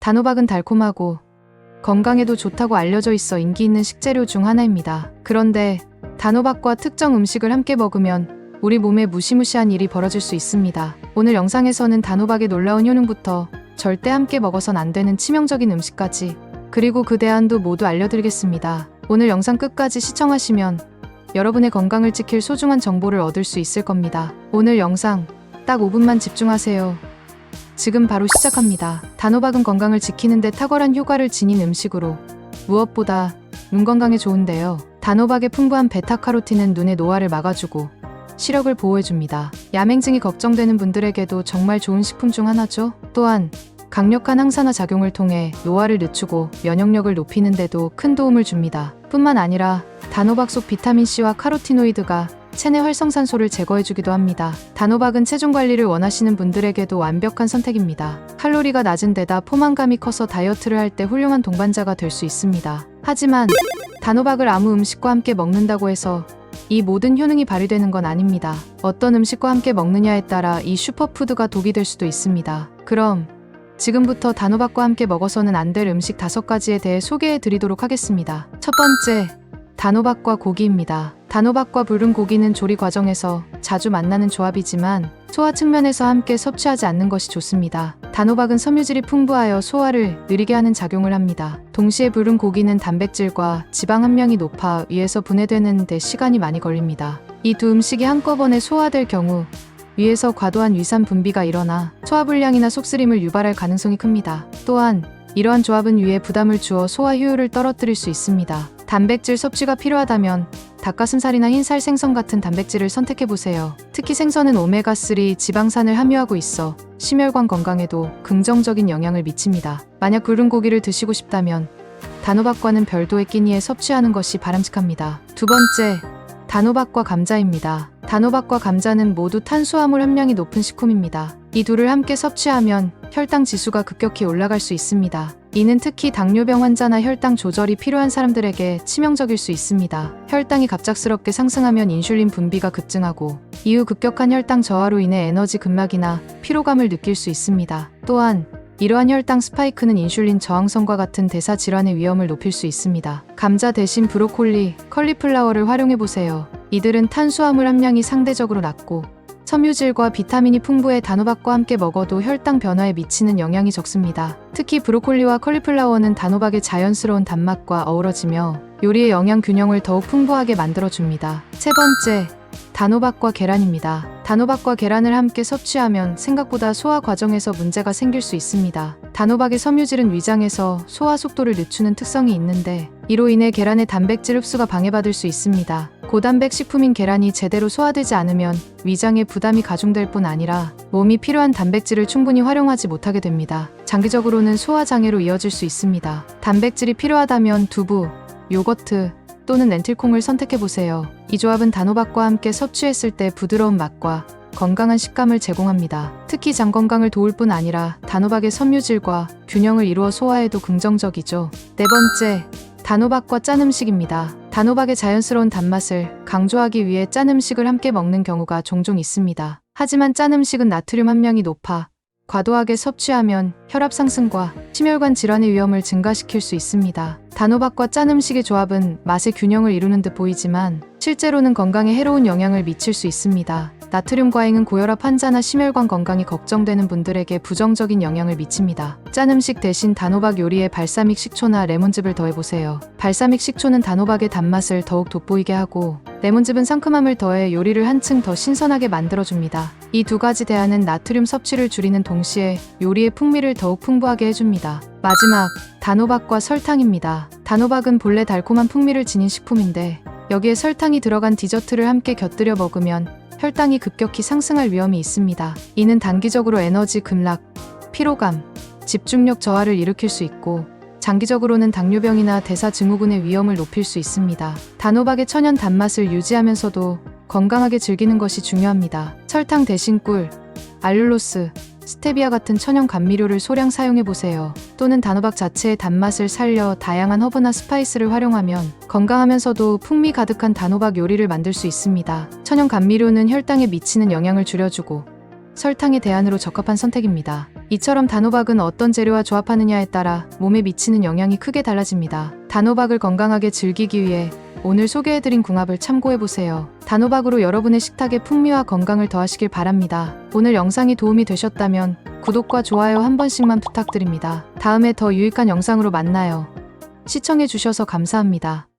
단호박은 달콤하고 건강에도 좋다고 알려져 있어 인기 있는 식재료 중 하나입니다. 그런데 단호박과 특정 음식을 함께 먹으면 우리 몸에 무시무시한 일이 벌어질 수 있습니다. 오늘 영상에서는 단호박의 놀라운 효능부터 절대 함께 먹어선 안 되는 치명적인 음식까지 그리고 그 대안도 모두 알려드리겠습니다. 오늘 영상 끝까지 시청하시면 여러분의 건강을 지킬 소중한 정보를 얻을 수 있을 겁니다. 오늘 영상 딱 5분만 집중하세요. 지금 바로 시작합니다. 단호박은 건강을 지키는 데 탁월한 효과를 지닌 음식으로 무엇보다 눈 건강에 좋은데요. 단호박의 풍부한 베타카로틴은 눈의 노화를 막아주고 시력을 보호해줍니다. 야맹증이 걱정되는 분들에게도 정말 좋은 식품 중 하나죠. 또한 강력한 항산화 작용을 통해 노화를 늦추고 면역력을 높이는 데도 큰 도움을 줍니다. 뿐만 아니라 단호박 속 비타민C와 카로티노이드가 체내 활성산소를 제거해주기도 합니다. 단호박은 체중 관리를 원하시는 분들에게도 완벽한 선택입니다. 칼로리가 낮은 데다 포만감이 커서 다이어트를 할 때 훌륭한 동반자가 될 수 있습니다. 하지만 단호박을 아무 음식과 함께 먹는다고 해서 이 모든 효능이 발휘되는 건 아닙니다. 어떤 음식과 함께 먹느냐에 따라 이 슈퍼푸드가 독이 될 수도 있습니다. 그럼 지금부터 단호박과 함께 먹어서는 안 될 음식 다섯 가지에 대해 소개해 드리도록 하겠습니다. 첫 번째, 단호박과 고기입니다. 단호박과 붉은 고기는 조리 과정에서 자주 만나는 조합이지만 소화 측면에서 함께 섭취하지 않는 것이 좋습니다. 단호박은 섬유질이 풍부하여 소화를 느리게 하는 작용을 합니다. 동시에 붉은 고기는 단백질과 지방 함량이 높아 위에서 분해되는 데 시간이 많이 걸립니다. 이 두 음식이 한꺼번에 소화될 경우 위에서 과도한 위산 분비가 일어나 소화불량이나 속쓰림을 유발할 가능성이 큽니다. 또한 이러한 조합은 위에 부담을 주어 소화 효율을 떨어뜨릴 수 있습니다. 단백질 섭취가 필요하다면 닭가슴살이나 흰살 생선 같은 단백질을 선택해 보세요. 특히 생선은 오메가3 지방산을 함유하고 있어 심혈관 건강에도 긍정적인 영향을 미칩니다. 만약 굵은 고기를 드시고 싶다면 단호박과는 별도의 끼니에 섭취하는 것이 바람직합니다. 두 번째, 단호박과 감자입니다. 단호박과 감자는 모두 탄수화물 함량이 높은 식품입니다. 이 둘을 함께 섭취하면 혈당 지수가 급격히 올라갈 수 있습니다. 이는 특히 당뇨병 환자나 혈당 조절이 필요한 사람들에게 치명적일 수 있습니다. 혈당이 갑작스럽게 상승하면 인슐린 분비가 급증하고 이후 급격한 혈당 저하로 인해 에너지 급락이나 피로감을 느낄 수 있습니다. 또한 이러한 혈당 스파이크는 인슐린 저항성과 같은 대사 질환의 위험을 높일 수 있습니다. 감자 대신 브로콜리, 컬리플라워를 활용해 보세요. 이들은 탄수화물 함량이 상대적으로 낮고 섬유질과 비타민이 풍부해 단호박과 함께 먹어도 혈당 변화에 미치는 영향이 적습니다. 특히 브로콜리와 컬리플라워는 단호박의 자연스러운 단맛과 어우러지며 요리의 영양 균형을 더욱 풍부하게 만들어줍니다. 세 번째, 단호박과 계란입니다. 단호박과 계란을 함께 섭취하면 생각보다 소화 과정에서 문제가 생길 수 있습니다. 단호박의 섬유질은 위장에서 소화 속도를 늦추는 특성이 있는데 이로 인해 계란의 단백질 흡수가 방해받을 수 있습니다. 고단백 식품인 계란이 제대로 소화되지 않으면 위장에 부담이 가중될 뿐 아니라 몸이 필요한 단백질을 충분히 활용하지 못하게 됩니다. 장기적으로는 소화 장애로 이어질 수 있습니다. 단백질이 필요하다면 두부, 요거트, 또는 렌틸콩을 선택해보세요. 이 조합은 단호박과 함께 섭취했을 때 부드러운 맛과 건강한 식감을 제공합니다. 특히 장 건강을 도울 뿐 아니라 단호박의 섬유질과 균형을 이루어 소화에도 긍정적이죠. 네 번째, 단호박과 짠 음식입니다. 단호박의 자연스러운 단맛을 강조하기 위해 짠 음식을 함께 먹는 경우가 종종 있습니다. 하지만 짠 음식은 나트륨 함량이 높아 과도하게 섭취하면 혈압 상승과 심혈관 질환의 위험을 증가시킬 수 있습니다. 단호박과 짠 음식의 조합은 맛의 균형을 이루는 듯 보이지만 실제로는 건강에 해로운 영향을 미칠 수 있습니다. 나트륨 과잉은 고혈압 환자나 심혈관 건강이 걱정되는 분들에게 부정적인 영향을 미칩니다. 짠 음식 대신 단호박 요리에 발사믹 식초나 레몬즙을 더해보세요. 발사믹 식초는 단호박의 단맛을 더욱 돋보이게 하고 레몬즙은 상큼함을 더해 요리를 한층 더 신선하게 만들어줍니다. 이 두 가지 대안은 나트륨 섭취를 줄이는 동시에 요리의 풍미를 더욱 풍부하게 해줍니다. 마지막, 단호박과 설탕입니다. 단호박은 본래 달콤한 풍미를 지닌 식품인데 여기에 설탕이 들어간 디저트를 함께 곁들여 먹으면 혈당이 급격히 상승할 위험이 있습니다. 이는 단기적으로 에너지 급락, 피로감, 집중력 저하를 일으킬 수 있고 장기적으로는 당뇨병이나 대사증후군의 위험을 높일 수 있습니다. 단호박의 천연 단맛을 유지하면서도 건강하게 즐기는 것이 중요합니다. 설탕 대신 꿀, 알룰로스, 스테비아 같은 천연 감미료를 소량 사용해 보세요. 또는 단호박 자체의 단맛을 살려 다양한 허브나 스파이스를 활용하면 건강하면서도 풍미 가득한 단호박 요리를 만들 수 있습니다. 천연 감미료는 혈당에 미치는 영향을 줄여주고 설탕의 대안으로 적합한 선택입니다. 이처럼 단호박은 어떤 재료와 조합하느냐에 따라 몸에 미치는 영향이 크게 달라집니다. 단호박을 건강하게 즐기기 위해 오늘 소개해드린 궁합을 참고해보세요. 단호박으로 여러분의 식탁의 풍미와 건강을 더하시길 바랍니다. 오늘 영상이 도움이 되셨다면 구독과 좋아요 한 번씩만 부탁드립니다. 다음에 더 유익한 영상으로 만나요. 시청해주셔서 감사합니다.